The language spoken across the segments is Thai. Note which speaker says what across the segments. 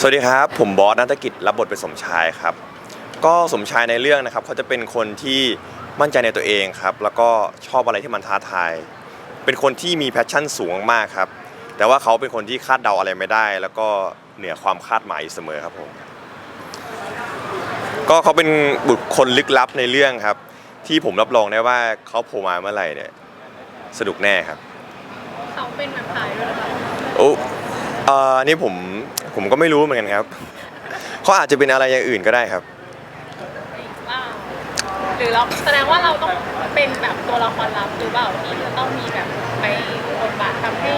Speaker 1: สวัสดีครับ ผมบอสนัฐกิจรับบทเป็นสมชายครับ ก็สมชายในเรื่องนะครับเขาจะเป็นคนที่มั่นใจในตัวเองครับ แล้วก็ชอบอะไรที่มันท้าทาย เป็นคนที่มีแพชชั่นสูงมากครับ แต่ว่าเขาเป็นคนที่คาดเดาอะไรไม่ได้ แล้วก็เหนือความคาดหมายอยู่เสมอครับผมก็เขาเป็นบุคคลลึกลับในเรื่องครับ ที่ผมรับรองได้ว่าเขาโผล่มาเมื่อไหร่เนี่ยสนุกแน่ครับ
Speaker 2: เขาเป็นแบบถ่ายด้วยหรือเปล่า
Speaker 1: โอ้ เอ่อนี่ผมผมก็ไม่รู้เหมือนกันครับเขาอาจจะเป็นอะไรอย่างอื่นก็ได้ครับ
Speaker 2: ว้าวหรือเราแสดงว่าเราต้องเป็นแบบตัวละครลับหรือเปล่าที่จะต้องมีแบบไปบทบาททำให้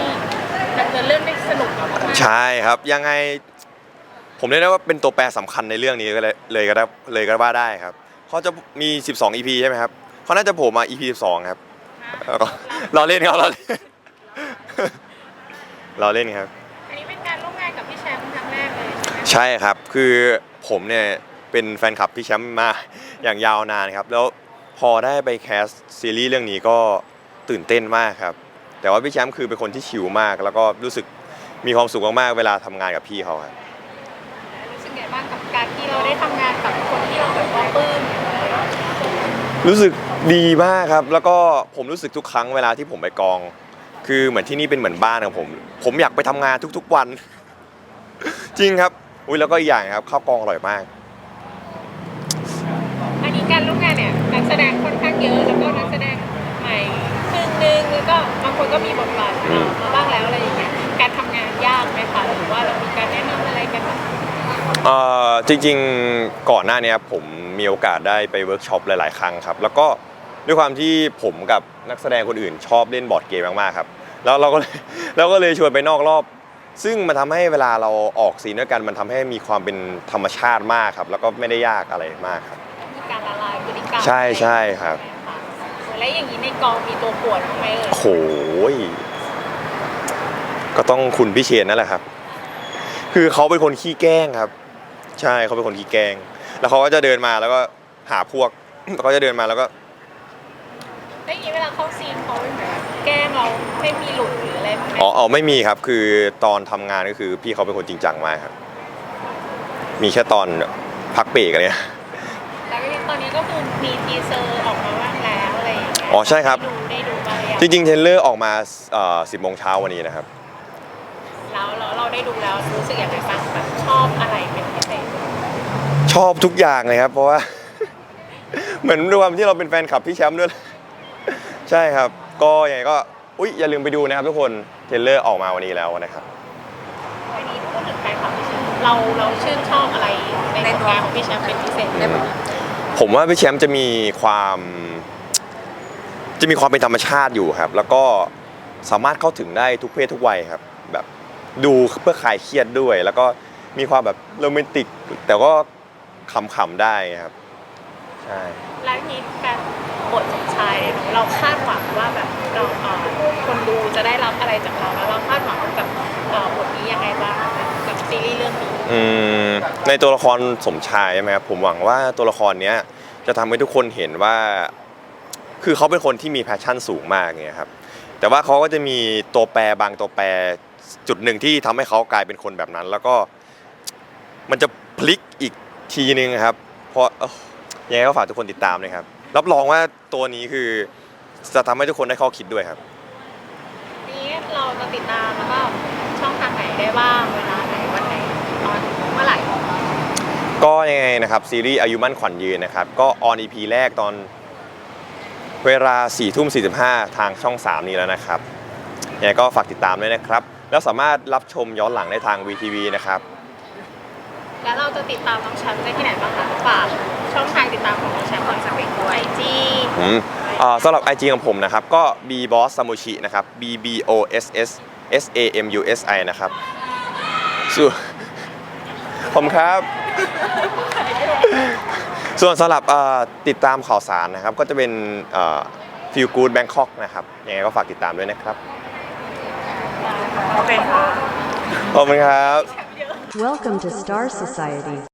Speaker 2: ดำเนินเรื่องได้สนุกมากๆ
Speaker 1: ใช่ครับยังไง ผมเรียกได้ว่าเป็นตัวแปรสำคัญในเรื่องนี้ก็เลยเลยก็ได้เลยก็ว่าได้ครับเขาจะมี 12 EP ใช่ไหมครับเขาน่าจะโผล่มา EP 12 ครับแล้วก็เราเล่นครับเราเล่น เราเล่นครับ
Speaker 2: ใช่ไหม
Speaker 1: ใช่ครับ คือผมเนี่ยเป็นแฟนคลับพี่แชมป์มาอย่างยาวนานครับ แล้วพอได้ไปแคสซีรีส์เรื่องนี้ก็ตื่นเต้นมากครับ แต่ว่าพี่แชมป์คือเป็นคนที่ชิลมาก แล้วก็รู้สึกมีความสุขมากๆเวลาทำงานกับพี่เขาครับ
Speaker 2: รู้สึกไงบ้างกับการที่เราได้ทำงานกับคนที่เราแบบว่าปลื้ม
Speaker 1: รู้สึกดีมากครับ แล้วก็ผมรู้สึกทุกครั้งเวลาที่ผมไปกอง คือเหมือนที่นี่เป็นเหมือนบ้านของผม ผมอยากไปทำงานทุกๆวัน จริงครับ อุ้ยแล้วก็อีกอย่างครับข้าวกองอร่อยมาก
Speaker 2: อันนี้การร่วมงานเนี่ยนักแสดงค่อนข้างเยอะแล้วก็นักแสดงใหม่ครึ่งหนึงแล้วก็บางคนก็มีบทบาท
Speaker 1: อืม
Speaker 2: มาบ้างแล้วอะไรอย่างเงี้ยการทำงานยากไหมคะหรือว่าเรามีการแนะนำอะไรกันบ้าง
Speaker 1: เอ่อจริงๆก่อนหน้าเนี้ยผมมีโอกาสได้ไปเวิร์กช็อปหลายๆ ครั้งครับ แล้วก็ด้วยความที่ผมกับนักแสดงคนอื่นชอบเล่นบอร์ดเกมมากๆครับ แล้วเราก็เลย เราก็เลยชวนไปนอกรอบ ซึ่งมันทำให้เวลาเราออกซีนด้วยกัน มันทำให้มีความเป็นธรรมชาติมากครับ แล้วก็ไม่ได้ยากอะไรมากครับ
Speaker 2: มีการละลายพฤติกรรม
Speaker 1: ใช่ใช่ครับ
Speaker 2: แล้วอย่างนี้ในกองมีตัวปวดบ้างไหมเอ่ย
Speaker 1: โอ้โหยก็ต้องคุณพี่เชนนั่นแหละครับ คือเขาเป็นคนขี้แกล้งครับ ใช่เขาเป็นคนขี้แกล้ง แล้วเขาก็จะเดินมาแล้วก็หาพวก แล้วก็จะเดินมาแล้วก็
Speaker 2: แล้วอย่างนี้เวลาเข้าซีนเขาเป็นแบบแกล้งเราไม่มีหลุดหรืออะไรบ้างไหม
Speaker 1: อ๋ออ๋อไม่มีครับคือตอนทำงานก็คือพี่เขาเป็นคนจริงจังมากครับ มีแค่ตอนพักเบรกอะไรเนี่ย
Speaker 2: แล้วก็ตอนนี้ก็คือมีทีเซอร์ออกมาบ้างแล้วอะไรอย่างเงี้ย
Speaker 1: อ๋อใช่ครับ
Speaker 2: ได้ดูได้ดูบ้างหรือยัง
Speaker 1: จริงๆเทรลเลอร์ออกมาเอ่อ10โมงเช้าวันนี้นะครับ
Speaker 2: แล้วแล้วเราได้ดูแล้วรู้สึกยังไงบ้างแบบชอบอะไรเป็นพิเศษ
Speaker 1: ชอบทุกอย่างเลยครับ เพราะว่า เหมือนด้วยความที่เราเป็นแฟนคลับพี่แชมป์ด้วย ใช่ครับ ก็ยังไงก็อุ๊ยอย่าลืมไปดูนะครับทุกคนเทรลเลอร์ออกมาวันนี้แล้วนะครับ
Speaker 2: วันนี้พูดถึงแฟนคลับพี่แชมป์เราเราชื่นชอบอะไรในผลงานของพี่แชมป์เป็นพิเศษในบทนี้
Speaker 1: ผมว่าพี่แชมป์จะมีความ จะมีความเป็นธรรมชาติอยู่ครับ แล้วก็สามารถเข้าถึงได้ทุกเพศทุกวัยครับ แบบดูเพื่อคลายเครียดด้วย แล้วก็มีความแบบโรแมนติก แต่ก็ขำๆได้ครับ ใช่
Speaker 2: แล้วทีนี้การ บทสมชายเนี่ยเราคาดหวังว่าแบบเราคนดูจะได้รับอะไรจากเราแล้วเราคาดหวังกับบทนี้ยังไงบ้างกับซีรีส์เรื่องนี้
Speaker 1: อืมในตัวละครสมชายใช่ไหมครับผมหวังว่าตัวละครเนี้ยจะทำให้ทุกคนเห็นว่า คือเขาเป็นคนที่มีแพชชั่นสูงมากไงครับแต่ว่าเขาก็จะมีตัวแปรบางตัวแปรจุดหนึ่งที่ทำให้เขากลายเป็นคนแบบนั้น แล้วก็มันจะพลิกอีกทีนึงครับ เพราะยังไงก็ฝากทุกคนติดตามเลยครับ รับรองว่าตัวนี้คือจะทำให้ทุกคนได้ข้อคิดด้วยครับ
Speaker 2: นี้เราจะติดตามแล้วก็ช่องทางไหนได้บ้างเวลาไหนวันไหนตอนเมื่อไหร่
Speaker 1: ก็ยังไงนะครับซีรีส์อายุมั่นขวัญยืนนะครับ ก็ออน EP แรกตอนเวลา4ทุ่ม45ทางช่อง 3 นี้แล้วนะครับยังไงก็ฝากติดตามด้วยนะครับ แล้วสามารถรับชมย้อนหลังได้ทาง VTV นะครับ
Speaker 2: แล้วเราจะติดตามน้องแชมป์ได้ที่ไหนบ้างคะฝาก ช่องทางติดตามของน้องแชมป์ก่อนสักนิดไอจี
Speaker 1: อืมอ่าสำหรับ IG ของผมนะครับ ก็ b b o s s a m u s h i นะครับ b b o s s s a m u s i นะครับส่วนผมครับ ส่วนสำหรับเอ่อติดตามข่าวสารนะครับ ก็จะเป็นฟิลกูดแบงคอกนะครับ ยังไงก็ฝากติดตามด้วยนะครับ
Speaker 2: โอเคค่ะ
Speaker 1: ขอบคุณครับ
Speaker 3: Welcome to Star Society.